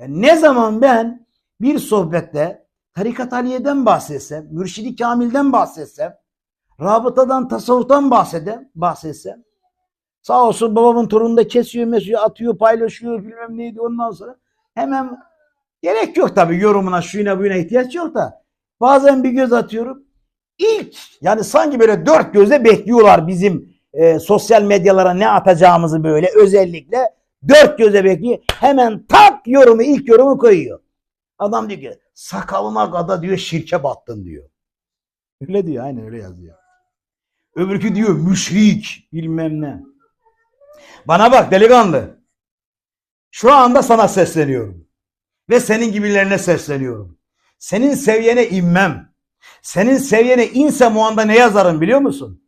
Yani ne zaman ben bir sohbette Tarikat Aliye'den bahsetsem, Mürşidi Kamil'den bahsetsem, rabıtadan, tasavvuftan bahsedem, bahsetsem, sağ olsun babamın torunu da kesiyor, mesiyor, atıyor, paylaşıyor, bilmem neydi ondan sonra hemen gerek yok tabii yorumuna, şuyuna buyuna ihtiyaç yok da bazen bir göz atıyorum. İlk yani sanki böyle dört gözle bekliyorlar bizim e, sosyal medyalara ne atacağımızı böyle özellikle dört göze bekliyor. Hemen tak yorumu ilk yorumu koyuyor. Adam diyor ki sakalına kadar diyor şirke battın diyor. Öyle diyor aynen öyle yazıyor. Öbürkü diyor müşrik bilmem ne. Bana bak delikanlı. Şu anda sana sesleniyorum. Ve senin gibilerine sesleniyorum. Senin seviyene inmem. Senin seviyene insem o anda ne yazarım biliyor musun?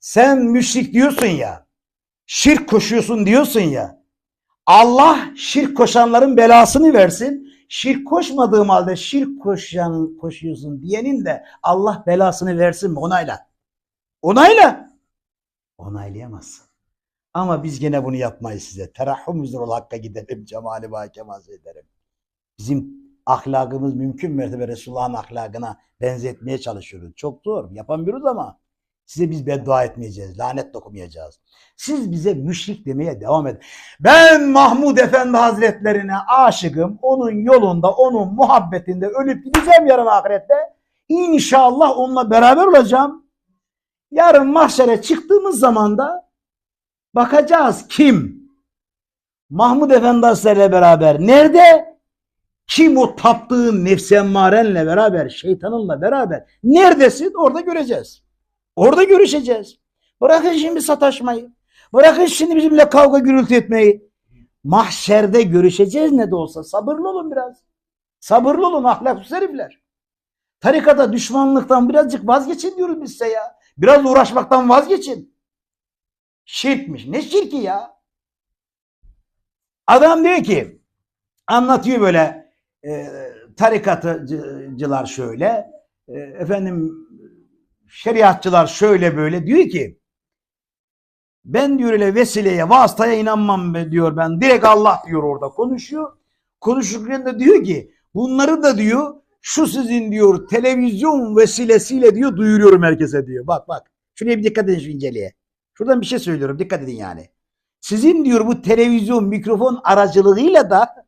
Sen müşrik diyorsun ya. Şirk koşuyorsun diyorsun ya. Allah şirk koşanların belasını versin. Şirk koşmadığım halde şirk koşan, koşuyorsun diyenin de Allah belasını versin mi? Onayla. Onayla. Onaylayamazsın. Ama biz gene bunu yapmayız size. Terahhum üzere hakka gidelim. Cemali bakemaz ederim. Bizim ahlakımız mümkün mertebe Resulullah'ın ahlakına benzetmeye çalışıyoruz. Çok zor. Yapamıyoruz ama size biz beddua etmeyeceğiz. Lanet dokumayacağız. Siz bize müşrik demeye devam edin. Ben Mahmud Efendi Hazretlerine aşıkım. Onun yolunda, onun muhabbetinde ölüp gideceğim yarın ahirette. İnşallah onunla beraber olacağım. Yarın mahşere çıktığımız zaman da bakacağız kim? Mahmud Efendi Hazretleriyle beraber nerede? Kim o taptığın nefsi emmarenle beraber, şeytanınla beraber neredesin? Orada göreceğiz. Orada görüşeceğiz. Bırakın şimdi sataşmayı. Bırakın şimdi bizimle kavga gürültü etmeyi. Mahşerde görüşeceğiz ne de olsa. Sabırlı olun biraz. Sabırlı olun ahlaksız herifler. Tarikata düşmanlıktan birazcık vazgeçin diyoruz biz size ya. Biraz uğraşmaktan vazgeçin. Şirkmiş. Ne şirki ya? Adam diyor ki anlatıyor böyle e, tarikatıcılar şöyle e, efendim şeriatçılar şöyle böyle diyor ki ben diyor öyle vesileye vasıtaya inanmam be diyor ben direkt Allah diyor orada konuşuyor konuşurken de diyor ki bunları da diyor şu sizin diyor televizyon vesilesiyle diyor duyuruyorum herkese diyor bak bak şuraya bir dikkat edin şu inceliğe şuradan bir şey söylüyorum dikkat edin yani sizin diyor bu televizyon mikrofon aracılığıyla da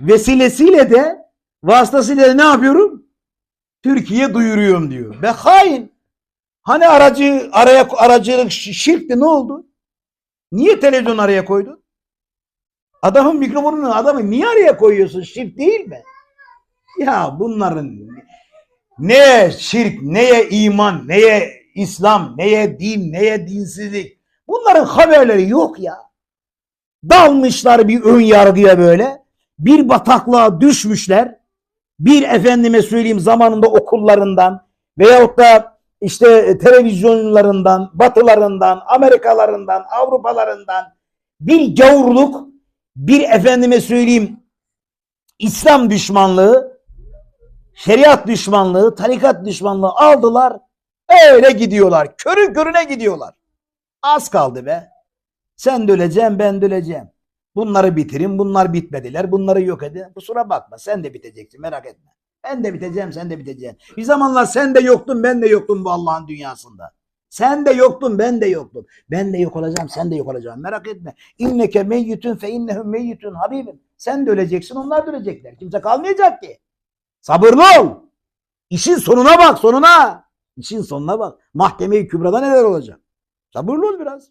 vesilesiyle de vasıtasıyla da ne yapıyorum? Türkiye duyuruyorum diyor. Ve hain. Hani aracı araya aracılık şi- şirkti ne oldu? Niye televizyon araya koydun? Adamın mikrofonunu adamı niye araya koyuyorsun? Şirk değil mi? Ya bunların neye şirk, neye iman, neye İslam, neye din, neye dinsizlik. Bunların haberleri yok ya. Dalmışlar bir ön yargıya böyle. Bir bataklığa düşmüşler. Bir efendime söyleyeyim zamanında okullarından veyahut da işte televizyonlarından, batılarından, Amerikalarından, Avrupalarından bir gavurluk, bir efendime söyleyeyim İslam düşmanlığı, şeriat düşmanlığı, tarikat düşmanlığı aldılar. Öyle gidiyorlar. Körü körüne gidiyorlar. Az kaldı be. Sen de öleceksin, ben de öleceğim. Bunları bitirin, bunlar bitmediler. Bunları yok edin. Kusura bakma, sen de biteceksin, merak etme. Ben de biteceğim, sen de biteceksin. Bir zamanlar sen de yoktun, ben de yoktum bu Allah'ın dünyasında. Sen de yoktun, ben de yoktum. Ben de yok olacağım, sen de yok olacaksın. Merak etme. İnneke meyyitun fe innehum meyyitun habibim. Sen de öleceksin, onlar da ölecekler. Kimse kalmayacak ki. Sabırlı ol. İşin sonuna bak, sonuna. İşin sonuna bak. Mahkeme-i Kübra'da neler olacak? Sabırlı ol biraz.